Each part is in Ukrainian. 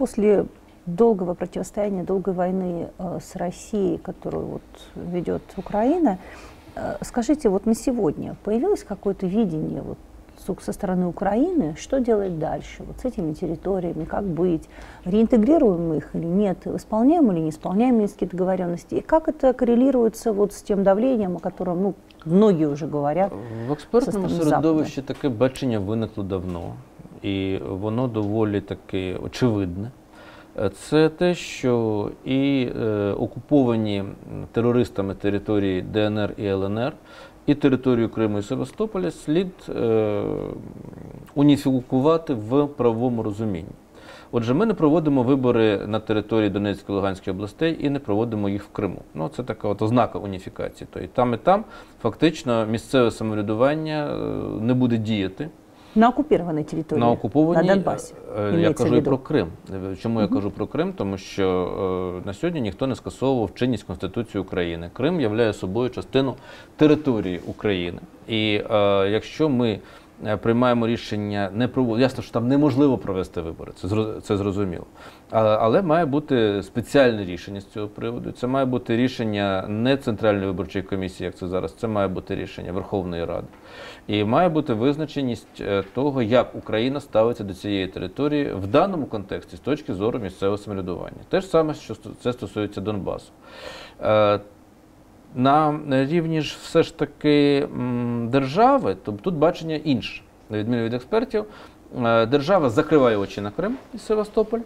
после долгого противостояния, долгой войны э, с Россией, которую вот ведет Украина, э, скажите, вот на сегодня появилось какое-то видение вот со стороны Украины, что делать дальше вот с этими территориями, как быть, реинтегрируем мы их или нет, исполняем или не исполняем Минские договоренности, и как это коррелируется вот с тем давлением, о котором ну, многие уже говорят. В експертному середовищі таке бачення виникло давно, і воно доволі таки очевидне. Е, Це те, що і е, окуповані терористами території ДНР і ЛНР, і територію Криму і Севастополя слід е, уніфікувати в правовому розумінні. Отже, ми не проводимо вибори на території Донецької та Луганської областей і не проводимо їх в Криму. Ну, це така от ознака уніфікації. Тобто і там, і там фактично місцеве самоврядування е, не буде діяти На оккупированной території на окупованій на Донбасі. е, Я кажу і про Крим. Чому Чому я кажу про Крим? Тому що е, на сьогодні ніхто не скасовував чинність Конституції України. Крим являє собою частину території України. І е, якщо ми е, приймаємо рішення не проводити, ясно, що там неможливо провести вибори, це це зрозуміло. А- Але має бути спеціальне рішення з цього приводу. Це має бути рішення не Центральної виборчої комісії, як це зараз, це має бути рішення Верховної Ради. І має бути визначеність е, того, як Україна ставиться до цієї території в даному контексті з точки зору місцевого самоврядування. Те ж саме, що це стосується Донбасу. На рівні ж все ж таки держави, то тут бачення інше. На відміну від експертів, Е, держава закриває очі на Крим і Севастополь.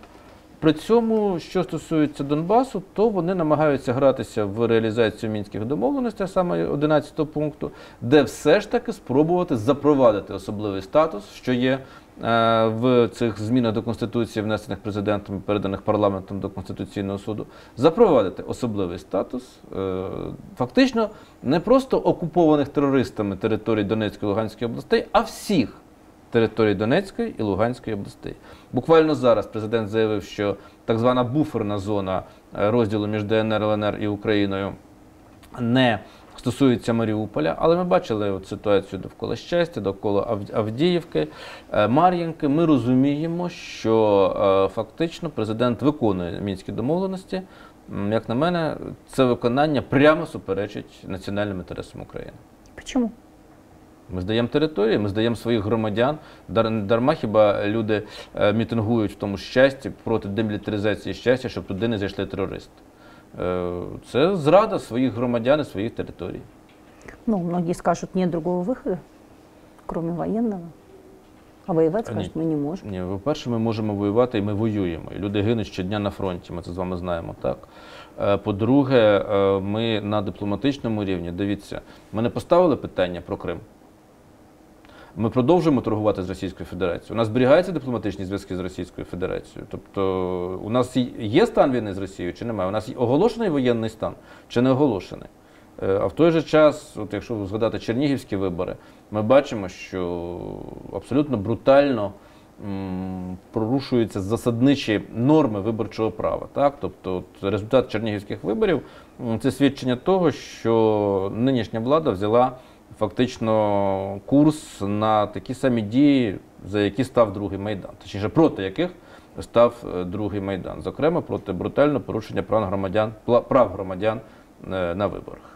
При цьому, що стосується Донбасу, то вони намагаються гратися в реалізацію мінських домовленостей, саме 11 пункту, де все ж таки спробувати запровадити особливий статус, що є в цих змінах до Конституції, внесених президентом, переданих парламентом до Конституційного суду, запровадити особливий статус, е, фактично не просто окупованих терористами територій Донецької і Луганської областей, а всіх територій Донецької і Луганської областей. Буквально зараз президент заявив, що так звана буферна зона е, розділу між ДНР, ЛНР і Україною не стосується Маріуполя, але ми бачили от ситуацію довкола щастя, довкола Авдіївки, е, Мар'їнки. Ми розуміємо, що е, фактично президент виконує мінські домовленості. Як на мене, це виконання прямо суперечить національним інтересам України. Почему? Ми здаємо території, ми здаємо своїх громадян. Дарма хіба люди е, мітингують в тому щасті проти демілітаризації щастя, щоб туди не зайшли терористи. Е, це зрада своїх громадян і своїх територій. Ну, многие скажут, нет другого выхода, кроме военного. А воевать, А скажут, мы не можем. Ні, по-перше, ми можемо воювати і ми воюємо. І люди гинуть щодня на фронті, ми це з вами знаємо, так? Е, По-друге, е, ми на дипломатичному рівні, дивіться, ми не поставили питання про Крим. Ми продовжуємо торгувати з Російською Федерацією. У нас зберігаються дипломатичні зв'язки з Російською Федерацією. Тобто, у нас є стан війни з Росією чи немає? У нас оголошений воєнний стан чи не оголошений? Е, А в той же час, от якщо згадати чернігівські вибори, ми бачимо, що абсолютно брутально м, порушуються засадничі норми виборчого права. Так? Тобто от результат чернігівських виборів це свідчення того, що нинішня влада взяла фактично курс на такі самі дії, за які став другий майдан, точніше проти яких став е, другий майдан, зокрема проти брутального порушення прав громадян, прав громадян е, на виборах.